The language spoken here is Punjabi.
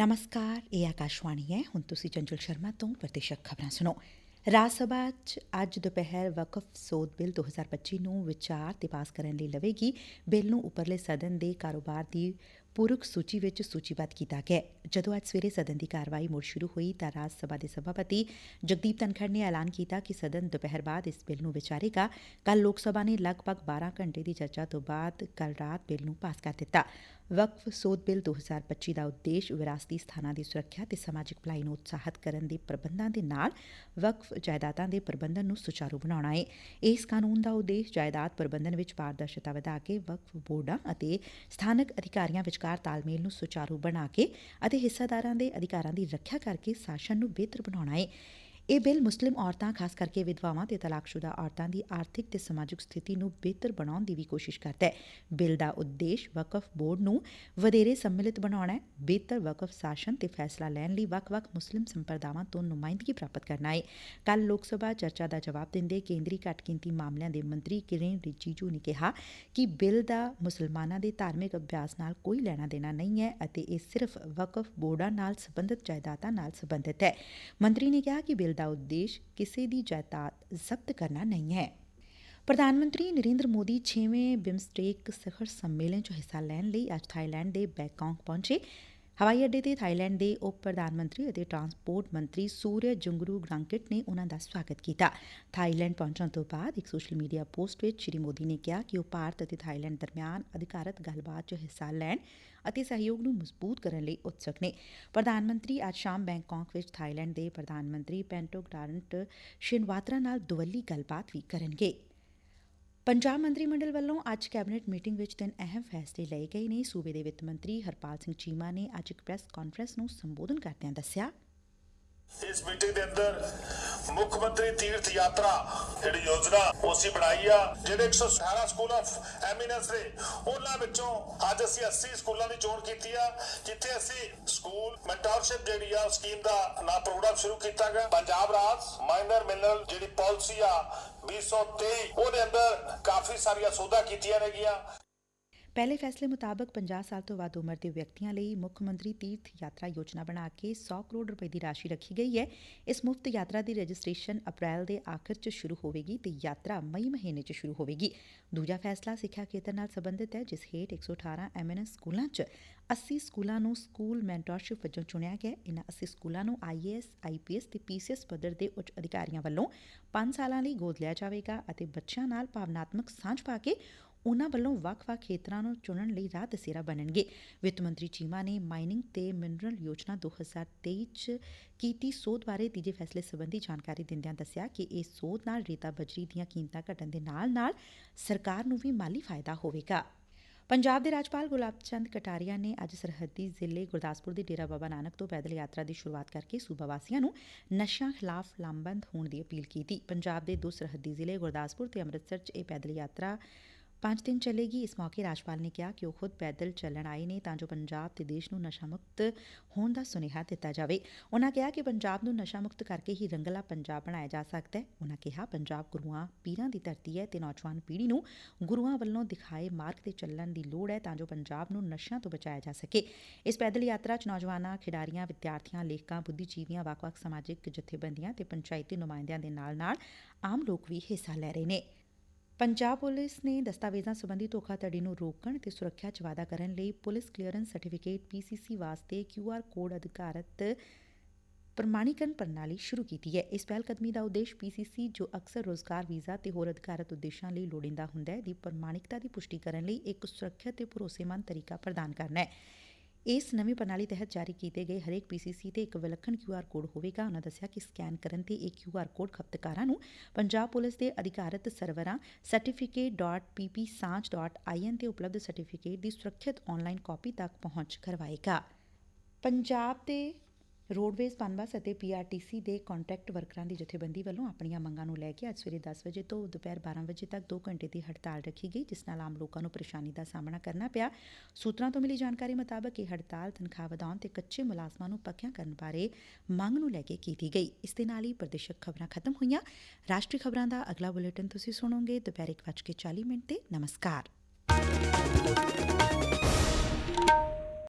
ਨਮਸਕਾਰ ਇਹ ਆਕਾਸ਼ਵਾਣੀ ਹੈ ਹੁਣ ਤੁਸੀਂ ਚੰਚਲ ਸ਼ਰਮਾ ਤੋਂ ਪ੍ਰਤੀਸ਼ਕ ਖਬਰਾਂ ਸੁਣੋ ਰਾਜ ਸਭਾ 'ਚ ਅੱਜ ਦੁਪਹਿਰ ਵਕਫ ਸੋਧ ਬਿੱਲ 2025 ਨੂੰ ਵਿਚਾਰ ਤੇ ਪਾਸ ਕਰਨ ਲਈ ਲਵੇਗੀ ਬਿੱਲ ਨੂੰ ਉਪਰਲੇ ਸਦਨ ਦੇ ਕਾਰੋਬਾਰ ਦੀ ਪੂਰਕ ਸੂਚੀ ਵਿੱਚ ਸੂਚੀਬੱਧ ਕੀਤਾ ਗਿਐ ਜਦੋਂ ਅੱਜ ਸਵੇਰੇ ਸਦਨ ਦੀ ਕਾਰਵਾਈ ਮੁੜ ਸ਼ੁਰੂ ਹੋਈ ਤਾਂ ਰਾਜ ਸਭਾ ਦੇ ਸਭਾਪਤੀ ਜਗਦੀਪ ਧਨਖੜ ਨੇ ਐਲਾਨ ਕੀਤਾ ਕਿ ਸਦਨ ਦੁਪਹਿਰ ਬਾਅਦ ਇਸ ਬਿੱਲ ਨੂੰ ਵਿਚਾਰੇਗਾ। ਕੱਲ ਲੋਕ ਸਭਾ ਨੇ ਲਗਭਗ 12 ਘੰਟੇ ਦੀ ਚਰਚਾ ਤੋਂ ਬਾਅਦ ਕੱਲ ਰਾਤ ਬਿੱਲ ਨੂੰ ਪਾਸ ਕਰ ਦਿੱਤਾ। ਵਕਫ ਸੋਧ ਬਿੱਲ 2025 ਦਾ ਉਦੇਸ਼ ਵਿਰਾਸਤੀ ਸਥਾਨਾਂ ਦੀ ਸੁਰੱਖਿਆ ਤੇ ਸਮਾਜਿਕ ਭਲਾਈ ਨੂੰ ਉਤਸ਼ਾਹਿਤ ਕਰਨ ਦੇ ਪ੍ਰਬੰਧਾਂ ਦੇ ਨਾਲ ਵਕਫ ਜਾਇਦਾਦਾਂ ਦੇ ਪ੍ਰਬੰਧਨ ਨੂੰ ਸੁਚਾਰੂ ਬਣਾਉਣਾ ਹੈ ਇਸ ਕਾਨੂੰਨ ਦਾ ਉਦੇਸ਼ ਜਾਇਦਾਦ ਪ੍ਰਬੰਧਨ ਵਿੱਚ ਪਾਰਦਰਸ਼ਤਾ ਵਧਾ ਕੇ ਵਕਫ ਬੋਰਡਾਂ ਅਤੇ ਸਥਾਨਕ ਅਧਿਕਾਰੀਆਂ ਵਿਚਕਾਰ ਤਾਲਮੇਲ ਨੂੰ ਸੁਚਾਰੂ ਬਣਾ ਕੇ ਅਤੇ ਹਿੱਸਾਦਾਰਾਂ ਦੇ ਅਧਿਕਾਰਾਂ ਦੀ ਰੱਖਿਆ ਕਰਕੇ ਸ਼ਾਸਨ ਨੂੰ ਬਿਹਤਰ ਬਣਾਉਣਾ ਏ। ਇਹ ਬਿੱਲ ਮੁਸਲਿਮ ਔਰਤਾਂ, ਖਾਸ ਕਰਕੇ ਵਿਧਵਾਵਾਂ ਤੇ ਤਲਾਕਸ਼ੁਦਾ ਔਰਤਾਂ ਦੀ ਆਰਥਿਕ ਤੇ ਸਮਾਜਿਕ ਸਥਿਤੀ ਨੂੰ ਬਿਹਤਰ ਬਣਾਉਣ ਦੀ ਵੀ ਕੋਸ਼ਿਸ਼ ਕਰਦਾ ਹੈ। ਬਿੱਲ ਦਾ ਉਦੇਸ਼ ਵਕਫ ਬੋਰਡ ਨੂੰ ਵਧੇਰੇ ਸੰਮਿਲਿਤ ਬਣਾਉਣਾ ਹੈ। ਬਿਹਤਰ ਵਕਫ, ਸ਼ਾਸਨ ਤੇ ਫੈਸਲਾ ਲੈਣ ਲਈ ਵੱਖ-ਵੱਖ ਮੁਸਲਿਮ ਸੰਪਰਦਾਵਾਂ ਤੋਂ ਨੁਮਾਇੰਦਗੀ ਪ੍ਰਾਪਤ ਕਰਨਾ ਹੈ। ਕੱਲ ਲੋਕ ਸਭਾ ਚਰਚਾ ਦਾ ਜਵਾਬ ਦਿੰਦੇ ਕੇਂਦਰੀ ਘੱਟਗਿਣਤੀ ਮਾਮਲਿਆਂ ਦੇ ਮੰਤਰੀ ਕਿਰਨ ਰਿਜੀਜੂ ਨੇ ਕਿਹਾ ਕਿ ਬਿੱਲ ਦਾ ਮੁਸਲਮਾਨਾਂ ਦੇ ਧਾਰਮਿਕ ਅਭਿਆਸ ਨਾਲ ਕੋਈ ਲੈਣਾ ਦੇਣਾ ਨਹੀਂ ਹੈ ਅਤੇ ਇਹ ਸਿਰਫ ਵਕਫ ਬੋਰਡਾਂ ਨਾਲ ਸੰਬੰਧਿਤ ਜਾਇਦਾਦਾਂ ਨਾਲ ਸੰਬੰਧਿਤ ਹੈ। ਮੰਤਰੀ ਨੇ ਕਿਹਾ ਕਿ ਬਿੱਲ ਦਾ ਉਦੇਸ਼ ਕਿਸੇ ਦੀ ਜਾਇਦਾਦ ਜ਼ਬਤ ਕਰਨਾ ਨਹੀਂ ਹੈ। ਪ੍ਰਧਾਨ ਮੰਤਰੀ ਨਰਿੰਦਰ ਮੋਦੀ 6ਵੇਂ ਬਿਮਸਟੇਕ ਸਿਖਰ ਸੰਮੇਲਨ 'ਚ ਹਿੱਸਾ ਲੈਣ ਲਈ ਅੱਜ ਥਾਈਲੈਂਡ ਦੇ ਬੈਂਕਾਕ ਪਹੁੰਚੇ। ਹਵਾਈ ਅੱਡੇ ਤੇ ਥਾਈਲੈਂਡ ਦੇ ਉਪ ਪ੍ਰਧਾਨ ਮੰਤਰੀ ਅਤੇ ਟਰਾਂਸਪੋਰਟ ਮੰਤਰੀ ਸੂਰਯ ਜੁੰਗਰੂ ਗ੍ਰਾਂਕਿਟ ਨੇ ਉਨ੍ਹਾਂ ਦਾ ਸਵਾਗਤ ਕੀਤਾ। ਥਾਈਲੈਂਡ ਪਹੁੰਚਣ ਤੋਂ ਬਾਅਦ ਇੱਕ ਸੋਸ਼ਲ ਮੀਡੀਆ ਪੋਸਟ ਵਿੱਚ ਸ਼੍ਰੀ ਮੋਦੀ ਨੇ ਕਿਹਾ ਕਿ ਉਹ ਭਾਰਤ ਅਤੇ ਥਾਈਲੈਂਡ ਦਰਮਿਆਨ ਅਧਿਕਾਰਤ ਗੱਲਬਾਤ 'ਚ ਹਿੱਸਾ ਲੈਣ ਅਤੇ ਸਹਿਯੋਗ ਨੂੰ ਮਜ਼ਬੂਤ ਕਰਨ ਲਈ ਉਤਸੁਕ ਨੇ। ਪ੍ਰਧਾਨ ਮੰਤਰੀ ਅੱਜ ਸ਼ਾਮ ਬੈਂਕਾਕ ਵਿੱਚ ਥਾਈਲੈਂਡ ਦੇ ਪ੍ਰਧਾਨ ਮੰਤਰੀ ਪੈਂਟੋਗਰਾਂਟ ਸ਼ਿਨਵਾਤਰਾ ਨਾਲ ਦੁਵੱਲੀ ਗੱਲਬਾਤ ਵੀ ਕਰਨਗੇ। ਪੰਜਾਬ ਮੰਤਰੀ ਮੰਡਲ ਵੱਲੋਂ ਅੱਜ ਕੈਬਨਿਟ ਮੀਟਿੰਗ ਵਿੱਚ ਤਿੰਨ ਅਹਿਮ ਫੈਸਲੇ ਲਏ ਗਏ ਨੇ। ਸੂਬੇ ਦੇ ਵਿੱਤ ਮੰਤਰੀ ਹਰਪਾਲ ਸਿੰਘ ਚੀਮਾ ਨੇ ਅੱਜ ਇੱਕ ਪ੍ਰੈਸ ਕਾਨਫਰੰਸ ਨੂੰ ਸੰਬੋਧਨ ਕਰਦਿਆਂ ਦੱਸਿਆ। ਇਸ ਮੀਟਿੰਗ ਦੇ ਅੰਦਰ ਮੁੱਖ ਮੰਤਰੀ ਤੀਰਥ ਯਾਤਰਾ ਜਿਹੜੀ ਯੋਜਨਾ ਉਸੇ ਬਣਾਈ ਆ ਜਿਹੜੇ 118 ਸਕੂਲ ਆਫ ਐਮੀਨੈਂਸ ਨੇ, ਉਹਨਾਂ ਵਿੱਚੋਂ ਅੱਜ ਅਸੀਂ 80 ਸਕੂਲਾਂ ਦੀ ਚੋਣ ਕੀਤੀ ਆ, ਜਿੱਥੇ ਅਸੀਂ ਸਕੂਲ ਮੈਂਟਰਸ਼ਿਪ ਜਿਹੜੀ ਆ ਸਕੀਮ ਦਾ ਨਾ ਪ੍ਰੋਗਰਾਮ ਸ਼ੁਰੂ ਕੀਤਾ ਗਿਆ ਪੰਜਾਬ ਰਾਜ ਮਾਈਨਰ ਮਿਨਰਲ ਜਿਹੜੀ ਪਾਲਿਸੀ ਆ 2023 ਉਹਦੇ ਅੰਦਰ ਕਾਫੀ ਸਾਰੀਆਂ ਸੋਧਾਂ ਕੀਤੀਆਂ ਨੇਗੀਆਂ ਪਹਿਲੇ ਫੈਸਲੇ ਮੁਤਾਬਕ 50 ਸਾਲ ਤੋਂ ਵੱਧ ਉਮਰ ਦੇ ਵਿਅਕਤੀਆਂ ਲਈ ਮੁੱਖ ਮੰਤਰੀ ਤੀਰਥ ਯਾਤਰਾ ਯੋਜਨਾ ਬਣਾ ਕੇ 100 ਕਰੋੜ ਰੁਪਏ ਦੀ ਰਾਸ਼ੀ ਰੱਖੀ ਗਈ ਹੈ। ਇਸ ਮੁਫਤ ਯਾਤਰਾ ਦੀ ਰਜਿਸਟ੍ਰੇਸ਼ਨ ਅਪ੍ਰੈਲ ਦੇ ਆਖਰ 'ਚ ਸ਼ੁਰੂ ਹੋਵੇਗੀ ਤੇ ਯਾਤਰਾ ਮਈ ਮਹੀਨੇ 'ਚ ਸ਼ੁਰੂ ਹੋਵੇਗੀ। ਦੂਜਾ ਫੈਸਲਾ ਸਿੱਖਿਆ ਖੇਤਰ ਨਾਲ ਸੰਬੰਧਿਤ ਹੈ, ਜਿਸ ਹੇਠ 118 ਐਮਐਨਐਸ ਸਕੂਲਾਂ 'ਚ 80 ਸਕੂਲਾਂ ਨੂੰ ਸਕੂਲ ਮੈਂਟਰਸ਼ਿਪ ਵਜੋਂ ਚੁਣਿਆ ਗਿਆ। ਇਹਨਾਂ 80 ਸਕੂਲਾਂ ਨੂੰ ਆਈਏਐਸ ਆਈਪੀਐਸ ਤੇ ਪੀਸੀਐਸ ਪੱਧਰ ਦੇ ਉੱਚ ਅਧਿਕਾਰੀਆਂ ਵੱਲੋਂ 5 ਸਾਲਾਂ ਲਈ ਗੋਦ ਲਿਆ ਜਾਵੇਗਾ ਅਤੇ ਬੱਚਿਆਂ ਨਾਲ ਭਾਵਨਾਤਮਕ ਸਾਂਝ ਪਾ ਕੇ ਉਨ੍ਹਾਂ ਵੱਲੋਂ ਵੱਖ-ਵੱਖ ਖੇਤਰਾਂ ਨੂੰ ਚੁਣਨ ਲਈ ਰਾਹ ਦਸੇਰਾ ਬਣਨਗੇ। ਵਿੱਤ ਮੰਤਰੀ ਚੀਮਾ ਨੇ ਮਾਈਨਿੰਗ ਤੇ ਮਿਨਰਲ ਯੋਜਨਾ 2023 ਚ ਕੀਤੀ ਸੋਧ ਬਾਰੇ ਤੀਜੇ ਫੈਸਲੇ ਸਬੰਧੀ ਜਾਣਕਾਰੀ ਦਿੰਦਿਆਂ ਦੱਸਿਆ ਕਿ ਇਸ ਸੋਧ ਨਾਲ ਰੇਤਾ ਬਜਰੀ ਦੀਆਂ ਕੀਮਤਾਂ ਘਟਣ ਦੇ ਨਾਲ-ਨਾਲ ਸਰਕਾਰ ਨੂੰ ਵੀ ਮਾਲੀ ਫਾਇਦਾ ਹੋਵੇਗਾ। ਪੰਜਾਬ ਦੇ ਰਾਜਪਾਲ ਗੁਲਾਬ ਚੰਦ ਕਟਾਰੀਆ ਨੇ ਅੱਜ ਸਰਹੱਦੀ ਜ਼ਿਲ੍ਹੇ ਗੁਰਦਾਸਪੁਰ ਦੇ ਡੇਰਾ ਬਾਬਾ ਨਾਨਕ ਤੋਂ ਪੈਦਲ ਯਾਤਰਾ ਦੀ ਸ਼ੁਰੂਆਤ ਕਰਕੇ ਸੂਬਾ ਵਾਸੀਆਂ ਨੂੰ ਨਸ਼ਿਆਂ ਖਿਲਾਫ ਲਾਮਬੰਦ ਹੋਣ ਦੀ ਅਪੀਲ ਕੀਤੀ। ਪੰਜਾਬ ਦੇ ਦੋ ਸਰਹੱਦੀ ਜ਼ਿਲ੍ਹੇ ਗੁਰਦਾਸਪੁਰ ਤੇ ਅੰਮ੍ਰਿਤਸਰ 'ਚ ਇਹ ਪੈਦਲ ਯਾਤਰਾ ਪੰਜ ਦਿਨ ਚੱਲੇਗੀ। ਇਸ ਮੌਕੇ ਰਾਜਪਾਲ ਨੇ ਕਿਹਾ ਕਿ ਉਹ ਖੁਦ ਪੈਦਲ ਚੱਲਣ ਆਏ ਨੇ ਤਾਂ ਜੋ ਪੰਜਾਬ ਤੇ ਦੇਸ਼ ਨੂੰ ਨਸ਼ਾ ਮੁਕਤ ਹੋਣ ਦਾ ਸੁਨੇਹਾ ਦਿੱਤਾ ਜਾਵੇ। ਉਨ੍ਹਾਂ ਕਿਹਾ ਕਿ ਪੰਜਾਬ ਨੂੰ ਨਸ਼ਾ ਮੁਕਤ ਕਰਕੇ ਹੀ ਰੰਗਲਾ ਪੰਜਾਬ ਬਣਾਇਆ ਜਾ ਸਕਦਾ ਹੈ। ਉਨ੍ਹਾਂ ਕਿਹਾ, ਪੰਜਾਬ ਗੁਰੂਆਂ, ਪੀਰਾਂ ਦੀ ਧਰਤੀ ਹੈ ਤੇ ਨੌਜਵਾਨ ਪੀੜ੍ਹੀ ਨੂੰ ਗੁਰੂਆਂ ਵੱਲੋਂ ਦਿਖਾਏ ਮਾਰਗ ਤੇ ਚੱਲਣ ਦੀ ਲੋੜ ਹੈ ਤਾਂ ਜੋ ਪੰਜਾਬ ਨੂੰ ਨਸ਼ਿਆਂ ਤੋਂ ਬਚਾਇਆ ਜਾ ਸਕੇ। ਇਸ ਪੈਦਲ ਯਾਤਰਾ 'ਚ ਨੌਜਵਾਨਾਂ, ਖਿਡਾਰੀਆਂ, ਵਿਦਿਆਰਥੀਆਂ, ਲੇਖਕਾਂ, ਬੁੱਧੀਜੀਵੀਆਂ, ਵੱਖ-ਵੱਖ ਸਮਾਜਿਕ ਜਥੇਬੰਦੀਆਂ ਤੇ ਪੰਚਾਇਤੀ ਨੁਮਾਇੰਦਿਆਂ ਦੇ ਨਾਲ-ਨਾਲ ਆਮ ਲੋਕ ਵੀ ਹਿੱਸਾ ਲੈ ਰਹੇ ਨੇ। ਪੰਜਾਬ ਪੁਲਿਸ ਨੇ ਦਸਤਾਵੇਜ਼ਾਂ ਸਬੰਧੀ ਧੋਖਾਧੜੀ ਨੂੰ ਰੋਕਣ ਤੇ ਸੁਰੱਖਿਆ 'ਚ ਵਾਧਾ ਕਰਨ ਲਈ ਪੁਲਿਸ ਕਲੀਅਰੈਂਸ ਸਰਟੀਫਿਕੇਟ ਪੀਸੀਸੀ ਵਾਸਤੇ ਕਿਊਆਰ ਕੋਡ ਅਧਿਕਾਰਤ ਪ੍ਰਮਾਣੀਕਰਨ ਪ੍ਰਣਾਲੀ ਸ਼ੁਰੂ ਕੀਤੀ ਹੈ। ਇਸ ਪਹਿਲ ਕਦਮੀ ਦਾ ਉਦੇਸ਼ ਪੀਸੀਸੀ ਜੋ ਅਕਸਰ ਰੋਜ਼ਗਾਰ ਵੀਜ਼ਾ ਤੇ ਹੋਰ ਅਧਿਕਾਰਤ ਉਦੇਸ਼ਾਂ ਲਈ ਲੋੜੀਂਦਾ ਹੁੰਦਾ ਹੈ, ਦੀ ਪ੍ਰਮਾਣਿਕਤਾ ਦੀ ਪੁਸ਼ਟੀ ਕਰਨ ਲਈ ਇੱਕ ਸੁਰੱਖਿਅਤ ਤੇ ਭਰੋਸੇਮੰਦ ਤਰੀਕਾ ਪ੍ਰਦਾਨ ਕਰਨਾ ਹੈ। ਇਸ ਨਵੀਂ ਪ੍ਰਣਾਲੀ ਤਹਿਤ ਜਾਰੀ ਕੀਤੇ ਗਏ ਹਰੇਕ ਪੀਸੀਸੀ ਤੇ ਇੱਕ ਵਿਲੱਖਣ ਕਿਊਆਰ ਕੋਡ ਹੋਵੇਗਾ। ਉਹਨਾਂ ਦੱਸਿਆ ਕਿ ਸਕੈਨ ਕਰਨ ਤੇ ਇਹ ਕਿਊਆਰ ਕੋਡ ਖਪਤਕਾਰਾਂ ਨੂੰ ਪੰਜਾਬ ਪੁਲਿਸ ਦੇ ਅਧਿਕਾਰਤ ਸਰਵਰਾਂ certificate.ppsanj.in ਤੇ ਉਪਲਬਧ ਸਰਟੀਫਿਕੇਟ ਦੀ ਸੁਰੱਖਿਅਤ ਆਨਲਾਈਨ ਕਾਪੀ ਤੱਕ ਪਹੁੰਚ ਕਰਵਾਏਗਾ। ਪੰਜਾਬ ਦੇ ਰੋਡਵੇਜ਼, ਪਨਬਸ ਅਤੇ ਪੀਆਰਟੀਸੀ ਦੇ ਕੰਟਰੈਕਟ ਵਰਕਰਾਂ ਦੀ ਜਥੇਬੰਦੀ ਵੱਲੋਂ ਆਪਣੀਆਂ ਮੰਗਾਂ ਨੂੰ ਲੈ ਕੇ ਅੱਜ ਸਵੇਰੇ 10 ਵਜੇ ਤੋਂ ਦੁਪਹਿਰ 12 ਵਜੇ ਤੱਕ 2 ਘੰਟੇ ਦੀ ਹੜਤਾਲ ਰੱਖੀ ਗਈ, ਜਿਸ ਨਾਲ ਆਮ ਲੋਕਾਂ ਨੂੰ ਪਰੇਸ਼ਾਨੀ ਦਾ ਸਾਹਮਣਾ ਕਰਨਾ ਪਿਆ। ਸੂਤਰਾਂ ਤੋਂ ਮਿਲੀ ਜਾਣਕਾਰੀ ਮੁਤਾਬਕ ਇਹ ਹੜਤਾਲ ਤਨਖਾਹ ਵਧਾਉਣ ਤੇ ਕੱਚੇ ਮੁਲਾਜ਼ਮਾਂ ਨੂੰ ਪੱਕਿਆਂ ਕਰਨ ਬਾਰੇ ਮੰਗ ਨੂੰ ਲੈ ਕੇ ਕੀਤੀ ਗਈ। ਇਸ ਦੇ ਨਾਲ ਹੀ ਪ੍ਰਦੇਸ਼ਕ ਖਬਰਾਂ ਖਤਮ ਹੋਈਆਂ। ਰਾਸ਼ਟਰੀ ਖਬਰਾਂ ਦਾ ਅਗਲਾ ਬੁਲੇਟਿਨ ਤੁਸੀਂ ਸੁਣੋਗੇ ਦੁਪਹਿਰ 1:40 ਮਿੰਟ ਤੇ। ਨਮਸਕਾਰ।